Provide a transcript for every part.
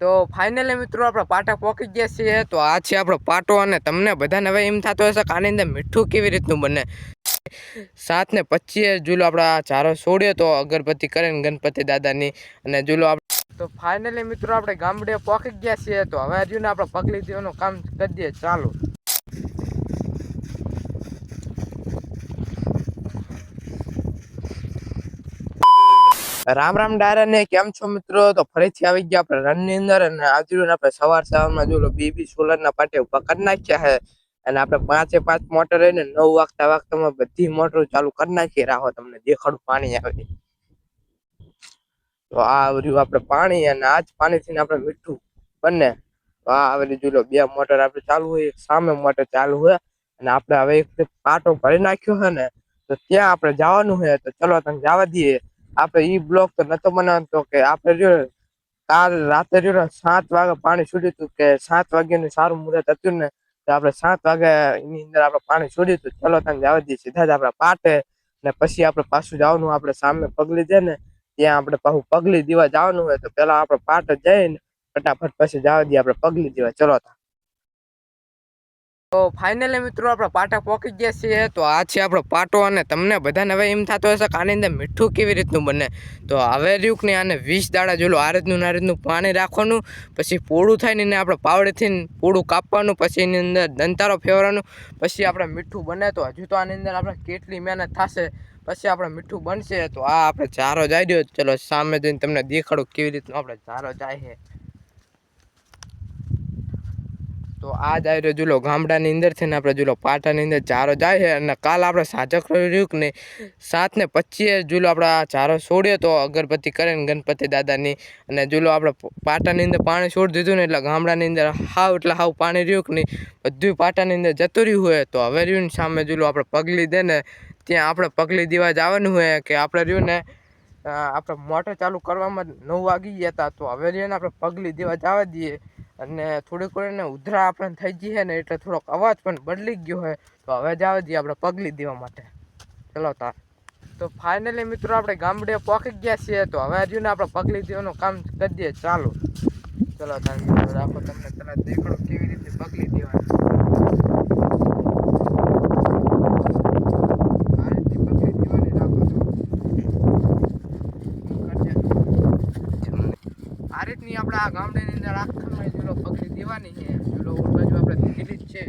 તો ફાઇનલી મિત્રો આપણે પાટા પોકી ગયા છીએ. તો આ છે આપણો પાટો અને તમને બધાને હવે એમ થતો હશે કે આની અંદર મીઠું કેવી રીતનું બને. સાત ને પચીસ જુલો આપણા ચારો છોડ્યો તો અગરબત્તી કરે ને ગણપતિ દાદાની અને જુલો આપણે તો ફાઇનલી મિત્રો આપણે ગામડે પોકી ગયા છીએ. તો હવે હજુ ને આપણે પગલી દેવાનું કામ કરી દઈએ. ચાલુ. રામ રામ ડાયરા ને કેમ છો મિત્રો? તો ફરીથી આવી ગયા આપણે રનની અંદર અને આજુ આપણે સવાર સવારમાં જો બીબી સોલર ના પાટે ઊભા નાખ્યા છે. અને આપણે પાંચે પાંચ મોટર ને નવ વાગતા વાગતામાં બધી મોટરો ચાલુ કરી નાખી. રાખો તમને દેખાડું પાણી આવે. તો આ આવ્યું આપણે પાણી અને આ જ પાણીથી આપણે મીઠું બંને. તો આ આવેલી જોઈ લો, બે મોટર આપણે ચાલુ હોય સામે મોટર ચાલુ હોય. અને આપણે હવે એક પાટો ભરી નાખ્યો છે ને, તો ત્યાં આપણે જવાનું છે. તો ચલો, તમે જવા દઈએ. આપણે ઈ બ્લોક તો નતો બનાવતો કે આપણે જો કાલ રાતે જો સાત વાગે પાણી છોડ્યું હતું કે સાત વાગ્યાનું સારું મુહૂર્ત હતું ને, તો આપણે સાત વાગે એની અંદર આપણે પાણી છોડ્યું હતું. ચલો તમે જવા દઈએ સીધા જ આપણે પાટે ને પછી આપણે પાછું જવાનું આપણે સામે પગલી છે ને, ત્યાં આપણે પાછું પગલી દેવા જવાનું હોય તો પેલા આપણે પાટે જઈને ફટાફટ પછી જવા દઈએ આપણે પગલી દેવા. ચલો તા ફાઇનલી મિત્રો આપણે પાટા પોકી ગયા છીએ. તો આ છે આપણો પાટો અને તમને બધાને હવે એમ થતો હશે કે આની અંદર મીઠું કેવી રીતનું બને. તો હવે રહ્યું કે આને વીસ દાડા જોલું આ રીતનું ને આ રીતનું પાણી રાખવાનું, પછી પોળું થાય ને એને આપણે પાવડેથી પોળું કાપવાનું, પછી એની અંદર દંતારો ફેરવાનું પછી આપણે મીઠું બને તો હજુ તો આની અંદર આપણે કેટલી મહેનત થશે, પછી આપણે મીઠું બનશે. તો આ આપણે ચારો જાય રહ્યો ચલો સામે જઈને તમને દેખાડું કેવી રીતનું આપણે ચારો જાય છે. તો આ જાય રહ્યો જુલો ગામડાની અંદરથી ને આપણે જુલો પાટાની અંદર ચારો જાય છે અને કાલ આપણે સાજક રહ્યું કે નહીં? સાત ને પચીસ જુલો આપણે ચારો છોડ્યો તો અગરબત્તી કરે ને ગણપતિ દાદાની. અને જુલો આપણે પાટાની અંદર પાણી છોડી દીધું ને એટલે ગામડાની અંદર હાવ એટલે હાવ પાણી રહ્યું કે નહીં? બધું પાટાની અંદર જતું રહ્યું હોય તો હવે રહ્યું સામે જુલો આપણે પગલી દે ને ત્યાં આપણે પગલી દેવા જવાનું હોય કે આપણે રહ્યું ને આપણે મોટર ચાલુ કરવામાં નવ વાગી ગયા હતા તો હવે રહ્યું આપણે પગલી દેવા જવા દઈએ. અને થોડીક વાર ઉધરા આપણને થઈ ગઈ છે ને એટલે થોડોક અવાજ પણ બદલી ગયો હોય તો હવે જ આવે જઈએ આપણે પગલી દેવા માટે. ચલો તાર. તો ફાઇનલી મિત્રો આપણે ગામડે પહોંચી ગયા છીએ તો હવે હજુ ને આપણે પગલી દેવાનું કામ કરી દઈએ ચાલુ. ચલો તાર મિત્રો, રાખો તમને તરત દેખાડો કેવી રીતે પગલી દેવાની આ રીતે પગલી દેવાની રાખો તો. રીતની આપણે આ ગામડાની અંદર આખામાં ચૂલો પકડી દેવાની છે. ચૂલો બાજુ આપણે દીધી જ છે.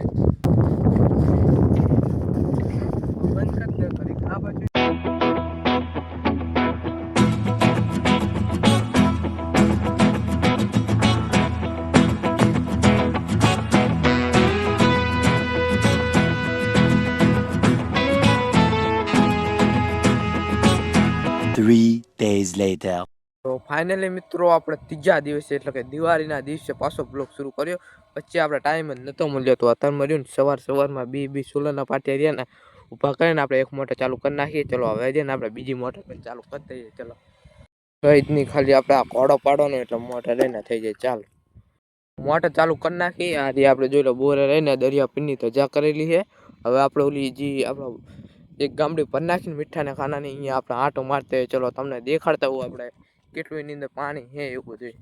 Three days later. તો ફાઇનલી મિત્રો આપણે ત્રીજા દિવસે એટલે કે દિવાળીના દિવસે પાછો બ્લોગ શરૂ કર્યો. પછી આપણે ટાઈમ જ નહોતો મળ્યો તો અત્યારે મળ્યું ને સવાર સવારમાં બી બી સોલરના પાટિયા રહ્યા ને ઊભા કરીને આપણે એક મોટર ચાલુ કરી નાખીએ. ચલો હવે છે ને આપણે બીજી મોટર પણ ચાલુ કરી દઈએ. ચલો. રોહિતની ખાલી આપણે આ કોડો પાડવાનો એટલે મોટર રહીને થઈ જાય. ચાલો. મોટર ચાલુ કરી નાખી આ આપણે જોઈ લો બોરે રહીને દરિયા પીની તો જા કરેલી છે. હવે આપણે ઓલી જે આપણો એક ગામડી પર નાખીને મીઠાના ખાનાની અહીંયા આપણે આંટો મારતે હોય. ચલો તમને દેખાડતા હોય આપણે. કેટલું એની અંદર પાણી હે એવું બધું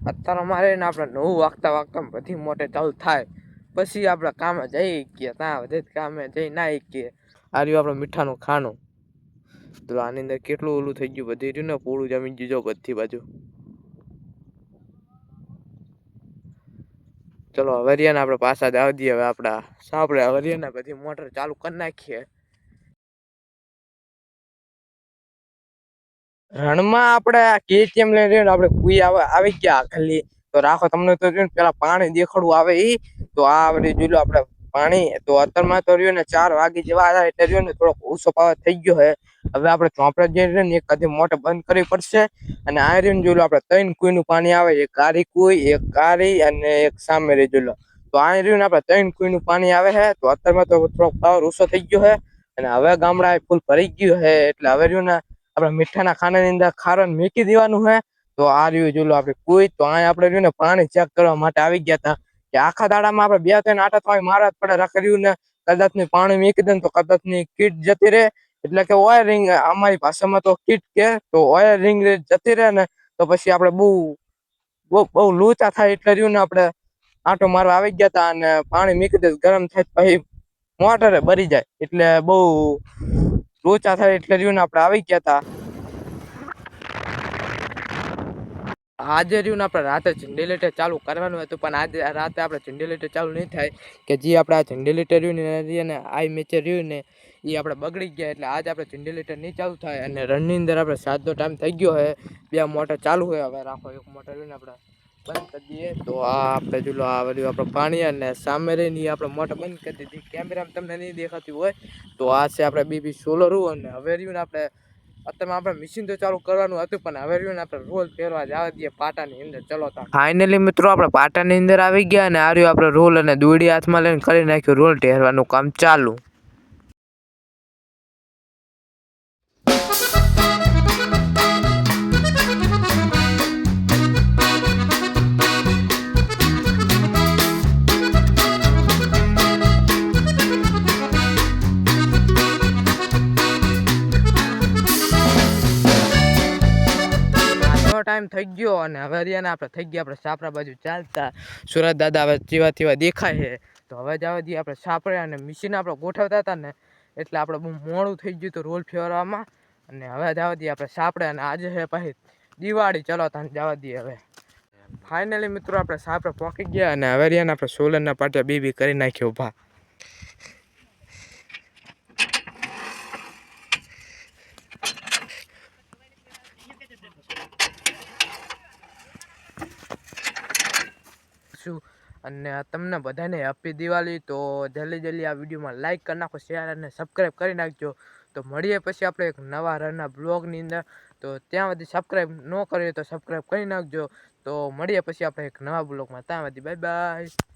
અત્યારે મારે ને આપણે નવું વાગતા વાગતા બધી મોટે ચાલુ થાય. પછી આપણે કામે જઈ કે ત્યાં બધે કામે જઈ ના કે આ રહ્યું આપણે મીઠાનું ખાનું તો આની અંદર કેટલું ઓલું થઈ ગયું, બધી રહ્યું ને પૂરું જમી ગયું જો બધી બાજુ. ચલો હવે રહ્યા ને આપણે પાછા જ આવી દઈએ હવે આપણા સાંભળે હવે રહ્યા ને બધી મોટર ચાલુ કરી નાખીએ. રણમાં આપણે કેટીએમ લઈને રહ્યો આપણે કુઈ આવે, આવી ગયા ખાલી. તો રાખો, તમને તો રહ્યું પેલા પાણી દેખાડવું આવે ઈ. તો આ આપણે જોઈ લો આપણે પાણી. તો અત્યારમાં તો રહ્યું ને ચાર વાગે જેવા આવ્યા એટલે રહ્યું ને થોડોક ઓછો પાવર થઈ ગયો છે. હવે આપણે ચોપડા જઈ રહ્યો ને એક કદી મોટે બંધ કરવી પડશે. અને આ રહ્યું જોઈ લો આપણે ત્રણ કુઈનું પાણી આવે. એક કારી કુઈ, એક કારી અને એક સામે રહી જોઈ લો. તો આ રહ્યું ને આપણે ત્રણ કુઈનું પાણી આવે છે. તો અત્યારમાં તો થોડોક પાવર ઓછો થઈ ગયો છે. અને હવે ગામડા ફૂલ ભરી ગયું છે. એટલે હવે રહ્યું ને આપણે મીઠાના ખાનાની અંદર ખારણ મેકી દેવાનું છે તો આ રહ્યું જોલો આપણે કોઈ તો અહીંયા આપણે રહ્યું ને પાણી ચેક કરવા માટે આવી ગયા હતા. કે આખા દાડામાં આપણે બે ત્રણ આટા તો મારા જ પડે રખડ્યું ને કદાચની પાણી મેકી દે તો કદાચની કીટ જતી રહે. એટલે કે વાયરિંગ અમારી ભાષામાં તો કીટ કે, તો વાયરિંગ જતી રહે ને તો પછી આપણે બહુ બહુ બહુ લોચા થાય એટલે રહ્યું ને આપણે આંટો મારવા આવી ગયા હતા અને પાણી મીકી દે ગરમ થાય પછી મોટરે બરી જાય. એટલે બહુ લોચા થાય એટલે રહ્યું આપણે આવી ગયા હતા આજે રહ્યું ને આપણે રાતે જનરેટર ચાલુ કરવાનું હતું, પણ આજે રાતે આપણે જનરેટર ચાલુ નહીં થાય કે જે આપણે આ જનરેટર રહ્યું ને ને મેચે રહ્યું ને એ આપણે બગડી ગયા એટલે આજે આપણે જનરેટર નહીં ચાલુ થાય. અને રનની અંદર આપણે સાતનો ટાઈમ થઈ ગયો છે બે મોટર ચાલુ હોય, હવે રાખો એક મોટર રહ્યું ને આપણે બંધ કરી દઈએ. તો આ આપણે ચૂલો આ બધું આપણે પાણી અને સામે રહીને આપણે મોટર બંધ કરી દીધી. કેમેરામાં તમને નહીં દેખાતી હોય તો આ છે આપણે બીબી સોલર અને હવે રહ્યું આપણે અત્યારે આપણે મશીન તો ચાલુ કરવાનું હતું પણ હવે રહ્યું આપણે રોલ પહેરવા જવા દઈએ પાટાની અંદર. ચલો તા ફાઇનલી મિત્રો આપણે પાટાની અંદર આવી ગયા અને આ રહ્યું આપણે રોલ અને દોડી હાથમાં લઈને કરી નાખ્યું રોલ ટેરવાનું કામ ચાલુ. ટાઈમ થઈ ગયો અને હવે રહ્યા આપણે થઈ ગયા, આપણે છાપરા બાજુ ચાલતા. સુરત દાદા હવે ચીવા ચીવા દેખાય છે. તો હવે જવા દઈએ આપણે છાપરા અને મિશીન આપણે ગોઠવતા હતા ને, એટલે આપણે બહુ મોડું થઈ ગયું હતું રોલ ફેરવામાં. અને હવે જવા દઈએ આપણે છાપરા અને આજે છે પછી દિવાળી. ચલો તને જવા દઈએ હવે. ફાઇનલી મિત્રો, આપણે સાપરે પહોંચી ગયા અને હવે રહ્યા આપણે સોલરના પાટિયા બી બી કરી નાખ્યો ઊભા છું અને તમને બધાને હેપી દિવાળી તો જલ્દી જલ્દી આ વિડીયોમાં લાઇક કરી નાખો શેર અને સબસ્ક્રાઈબ કરી નાખજો. તો મળીએ પછી આપણે એક નવા રનના બ્લોગની અંદર. તો ત્યાં સુધી સબસ્ક્રાઈબ ન કરીએ તો સબસ્ક્રાઈબ કરી નાખજો. તો મળીએ પછી આપણે એક નવા બ્લોગમાં ત્યાં સુધી બાય બાય